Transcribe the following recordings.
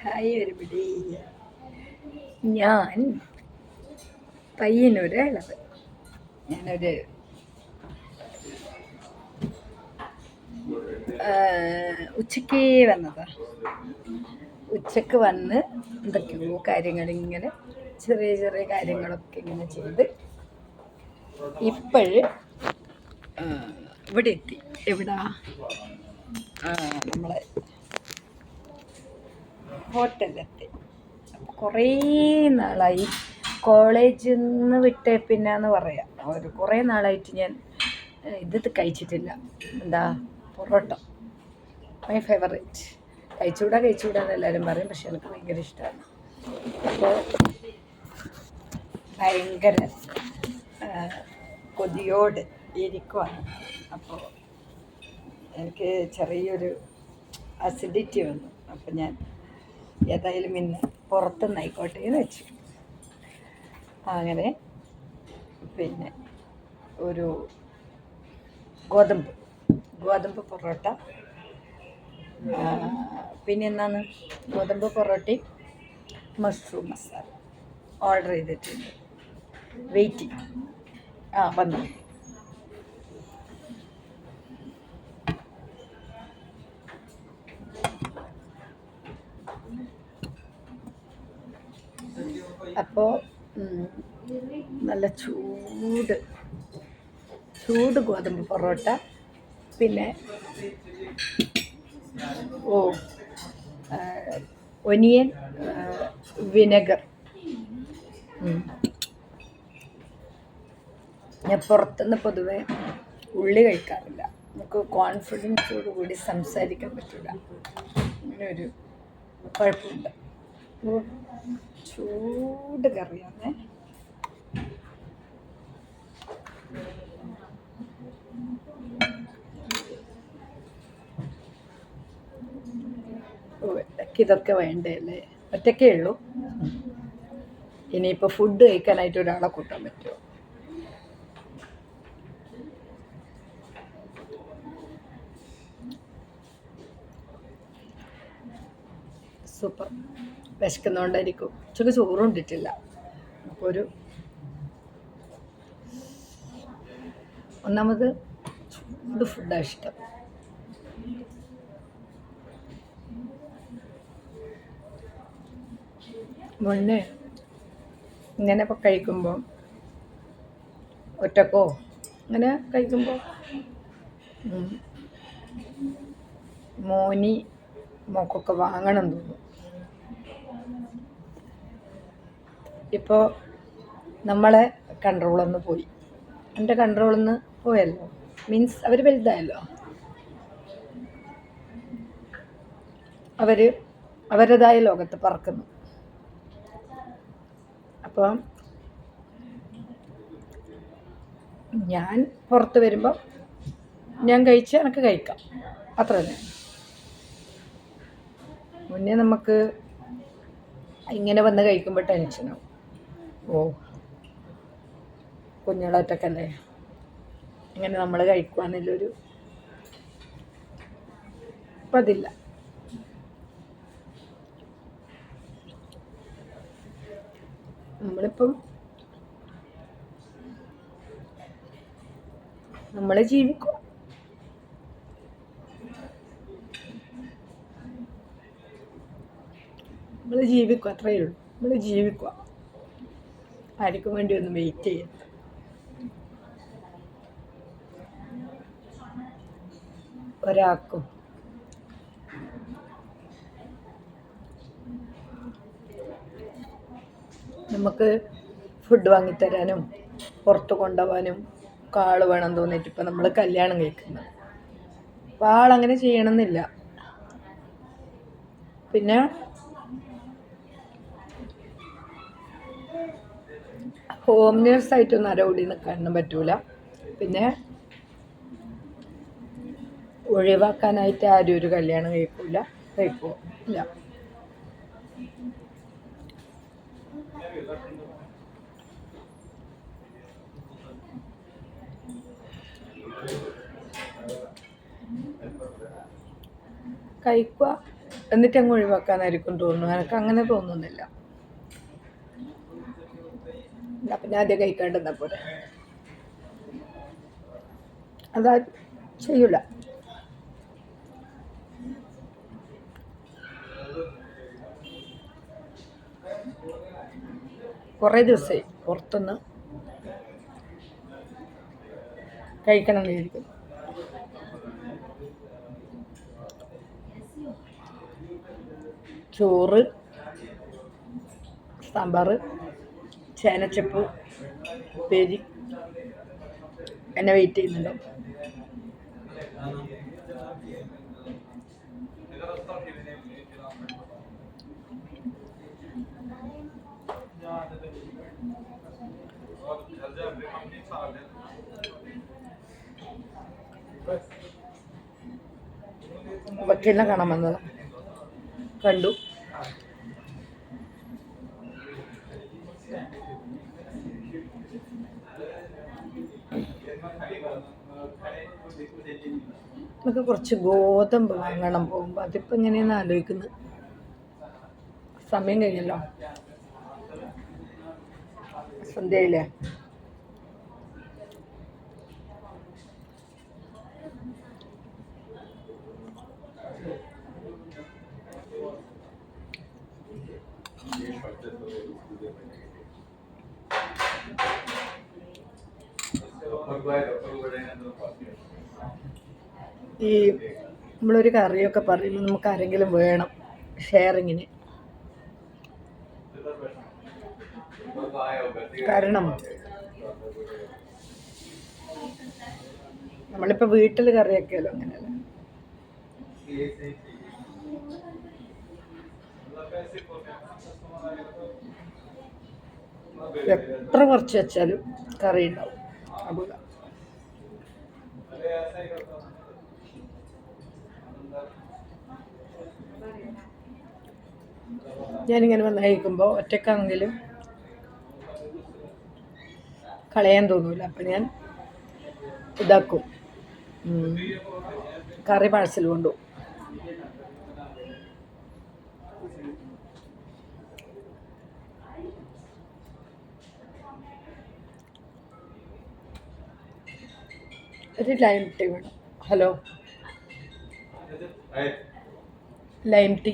Hi ഒരുപിടി ഞാൻ പയ്യനൊരു ഇളവ് ഞാനൊരു ഉച്ചയ്ക്ക് വന്നതാ. ഉച്ചയ്ക്ക് വന്ന് എന്തൊക്കെയോ കാര്യങ്ങളിങ്ങനെ ചെറിയ ചെറിയ കാര്യങ്ങളൊക്കെ ഇങ്ങനെ ചെയ്ത് ഇപ്പോഴ് ഇവിടെ എത്തി എവിടാ? നമ്മളെ ഹോട്ടലിലെത്തി അപ്പോൾ കുറേ നാളായി. കോളേജിൽ നിന്ന് വിട്ടേ പിന്നെന്ന് പറയാം. ഒരു കുറേ നാളായിട്ട് ഞാൻ ഇത് കഴിച്ചിട്ടില്ല. എന്താ പൊറോട്ട. മൈ ഫേവറേറ്റ് കഴിച്ചുകൂടാ കഴിച്ചുകൂടാ എന്ന് എല്ലാവരും പറയും. പക്ഷെ എനിക്ക് ഭയങ്കര ഇഷ്ടമാണ് അപ്പോൾ ഭയങ്കര കൊതിയോട് ഇരിക്കുവാണ്. അപ്പോൾ എനിക്ക് ചെറിയൊരു അസിഡിറ്റി വന്നു. അപ്പം ഞാൻ ഏതായാലും ഇന്ന് പുറത്തുനിന്ന് ആയിക്കോട്ടെ എന്ന് വെച്ചു. അങ്ങനെ പിന്നെ ഒരു ഗോതമ്പ് ഗോതമ്പ് പൊറോട്ട. പിന്നെ എന്താണ്? ഗോതമ്പ് പൊറോട്ടയും മഷ്റൂം മസാല. ഓർഡർ ചെയ്തിട്ടുണ്ട്. വെയിറ്റിംഗ് ആ വന്നു. അപ്പോൾ നല്ല ചൂട് ചൂട് ഗോതമ്പ് പൊറോട്ട പിന്നെ ഓ ഒനിയൻ വിനെഗർ. ഞാൻ പുറത്തുനിന്ന് പൊതുവെ ഉള്ളി കഴിക്കാറില്ല. നമുക്ക് കോൺഫിഡൻസോട് കൂടി സംസാരിക്കാൻ പറ്റില്ല അങ്ങനെ ഒരു കുഴപ്പമുണ്ട്. ചൂട് കറിയാണേ. ഇതൊക്കെ വേണ്ടേ അല്ലേ? ഒറ്റയ്ക്കേ ഉള്ളൂ. ഇനിയിപ്പോൾ ഫുഡ് കഴിക്കാനായിട്ട് ഒരാളെ കൂട്ടാൻ പറ്റുമോ? സൂപ്പർ. വിശക്കുന്നതുകൊണ്ടായിരിക്കും ഉച്ചയ്ക്ക് ചോറും ഇട്ടിട്ടില്ല. അപ്പോൾ ഒരു ഒന്നാമത് ചൂട് ഫുഡാണ് ഇഷ്ടം. മുന്നേ ഇങ്ങനെ ഇപ്പോൾ കഴിക്കുമ്പോൾ ഒറ്റക്കോ അങ്ങനെ കഴിക്കുമ്പോൾ മോനി മോക്കൊക്കെ വാങ്ങണം തോന്നും ഇപ്പോൾ നമ്മളെ കൺട്രോളൊന്ന് പോയി. എന്റെ കൺട്രോളിൽ പോയല്ലോ. മീൻസ് അവർ വലുതായല്ലോ. അവർ അവരുടേതായ ലോകത്ത് പറക്കുന്നു. അപ്പം ഞാൻ പുറത്ത് വരുമ്പോൾ ഞാൻ കഴിച്ച് എനിക്ക് കഴിക്കാം. അത്ര തന്നെ മുന്നേ നമുക്ക് ഇങ്ങനെ വന്ന് കഴിക്കുമ്പോൾ ടെൻഷനാവും ഓ. കുഞ്ഞുങ്ങളൊറ്റക്കല്ലേ? ഇങ്ങനെ നമ്മൾ കഴിക്കുവാന്നുള്ളൊരു ഇപ്പം അതില്ല നമ്മളിപ്പം നമ്മൾ ജീവിക്കും. നമ്മൾ ജീവിക്കുക അത്രയേ ഉള്ളൂ നമ്മൾ ജീവിക്കുക ആർക്കും വേണ്ടി ഒന്ന് വെയിറ്റ് ചെയ്യും. ഒരാൾക്കും. നമുക്ക് ഫുഡ് വാങ്ങിത്തരാനും പുറത്ത് കൊണ്ടുപോകാനും ഒക്കെ വേണം തോന്നിയിട്ട് ഇപ്പം നമ്മൾ കല്യാണം കഴിക്കുന്നത്. അപ്പോൾ ആളങ്ങനെ ചെയ്യണമെന്നില്ല. പിന്നെ ഹോം നേഴ്സായിട്ടൊന്നും അരൗടി നിൽക്കാനൊന്നും പറ്റൂല. പിന്നെ ഒഴിവാക്കാനായിട്ട് ആരും ഒരു കല്യാണം കഴിക്കൂല. കഴിക്കൂ? ഇല്ല. കഴിക്കുക. എന്നിട്ട് അങ്ങ് ഒഴിവാക്കാനായിരിക്കും തോന്നുന്നു. എനിക്ക് അങ്ങനെ തോന്നുന്നില്ല. അപ്പം ഞാൻ ആദ്യം കഴിക്കാണ്ടെന്നാ പോലെ അതാ ചെയ്യൂല. കുറേ ദിവസമായി പുറത്തുനിന്ന് കഴിക്കണം എന്നിരിക്കും ചോറ് സാമ്പാർ ചേനച്ചപ്പ് ഉപ്പേരി. എന്നെ വെയിറ്റ് ചെയ്യുന്നുണ്ട്. വക്കീലിനെ കാണാൻ വന്നത്. കണ്ടു. നമുക്ക് കുറച്ച് ഗോതമ്പ് വാങ്ങണം പോകുമ്പോൾ അതിപ്പോൾ എങ്ങനെയെന്ന് ആലോചിക്കുന്നത് സമയം കഴിഞ്ഞല്ലോ. സന്ധ്യയില്ലേ ഈ നമ്മളൊരു കറിയൊക്കെ പറയുമ്പോൾ നമുക്ക് ആരെങ്കിലും വേണം ഷെയറിങ്ങിന്. കാരണം നമ്മളിപ്പോൾ വീട്ടിൽ കറിയൊക്കെയല്ലോ അങ്ങനെയല്ല. എത്ര കുറച്ച് വെച്ചാലും കറി ഉണ്ടാവും. ഞാനിങ്ങനെ വന്ന് കഴിക്കുമ്പോൾ ഒറ്റക്കാണെങ്കിലും കളയാൻ തോന്നൂല. അപ്പം ഞാൻ ഇതാക്കും. കറി പാഴ്സൽ കൊണ്ടു. ഒരു ലൈം ടീ വേണം. ഹലോ ലൈം ടീ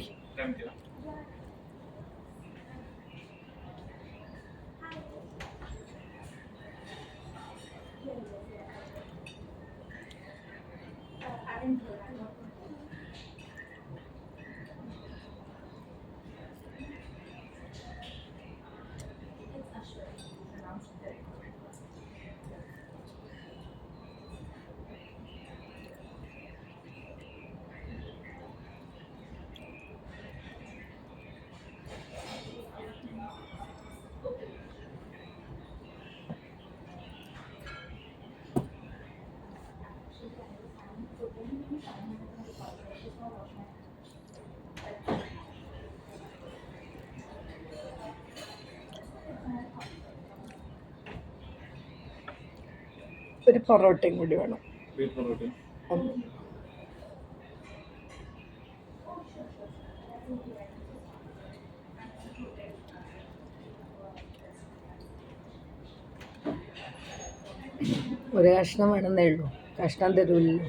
ഒരു പൊറോട്ടയും കൂടി വേണം. ഒരു കഷ്ണം വേണമെന്നേ ഉള്ളൂ. കഷ്ണം തരൂല്ലോ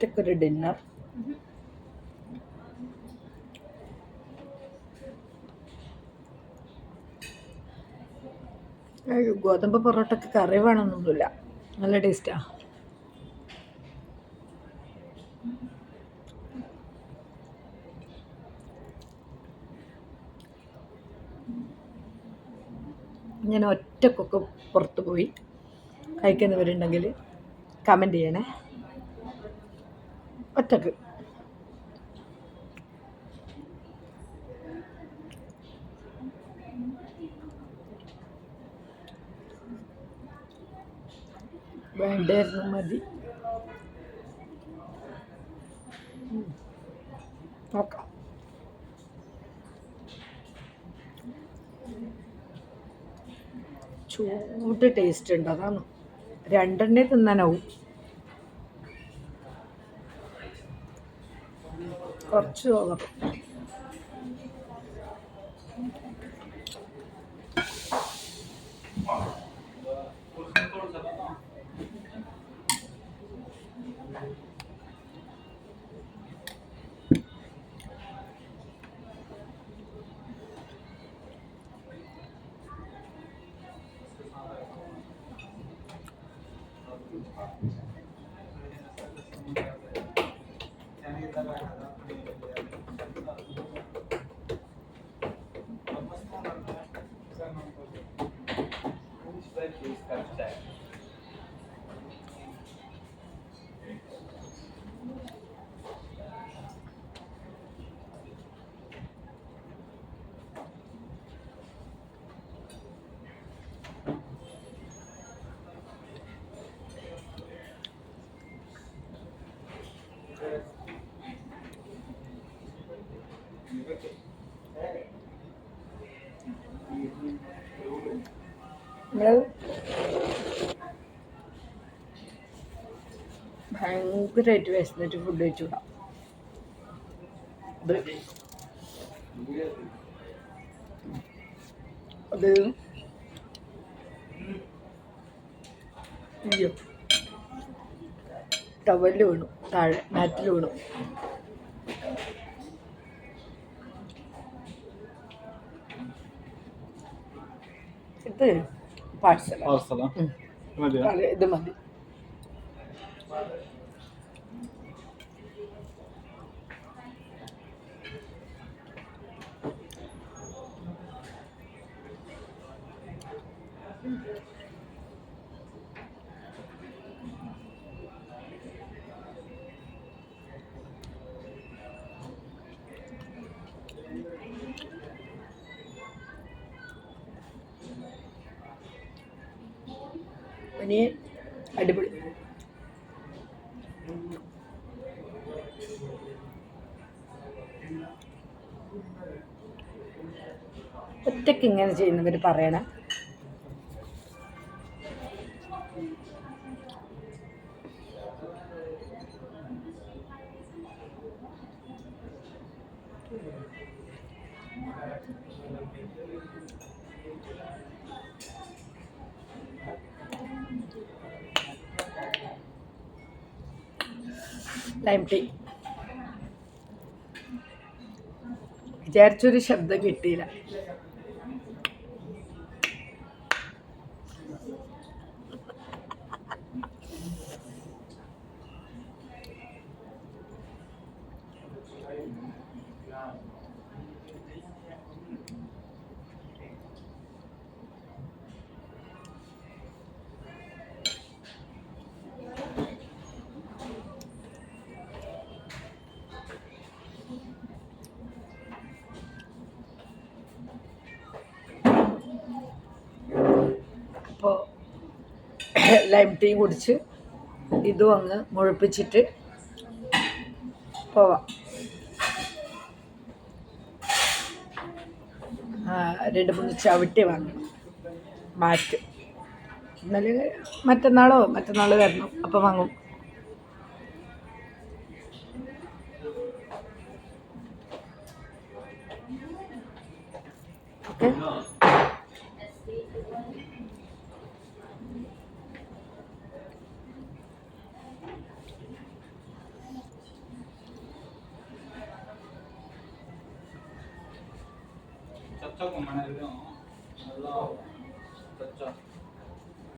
ഒറ്റക്കൊരു ഡിന്നർ ഗോതമ്പ് പൊറോട്ടക്ക് കറി വേണമെന്നൊന്നുമില്ല നല്ല ടേസ്റ്റാ ഞാൻ ഒറ്റക്കൊക്കെ പുറത്ത് പോയി കഴിക്കുന്നവരുണ്ടെങ്കിൽ കമന്റ് ചെയ്യണേ. ഒറ്റയ്ക്ക്. വേണ്ടായിരുന്നു മതി. നോക്കാം. ചൂട് ടേസ്റ്റ് ഉണ്ട് അതാണ്. രണ്ടെണ്ണേ തിന്നാനാവും കുറച്ച് ഓവർ നമ്മൾ ഭയങ്കരമായിട്ട് വിശന്നിട്ട് ഫുഡ് കഴിച്ചുകൂടാ അത് അത് അയ്യോ ടവലിൽ വീണു. താഴെ മാറ്റിൽ വീണു. ഇത് മതിയോ? ഇത് മതി. ഇനി അടിപൊളി. ഒറ്റയ്ക്ക് ഇങ്ങനെ ചെയ്യുന്നവർ പറയണം. ലൈം ടീ വിചാരിച്ചൊരു ശബ്ദം കിട്ടിയില്ല. ലൈം ടീ കുടിച്ച് ഇതും അങ്ങ് മുഴുപ്പിച്ചിട്ട് പോവാം. രണ്ട് മൂന്ന് ചവിട്ടി വാങ്ങണം. മാറ്റ്. ഇന്നലെ മറ്റന്നാളോ മറ്റന്നാൾ വരണം. അപ്പം വാങ്ങും. ഓക്കെ? 刚才就这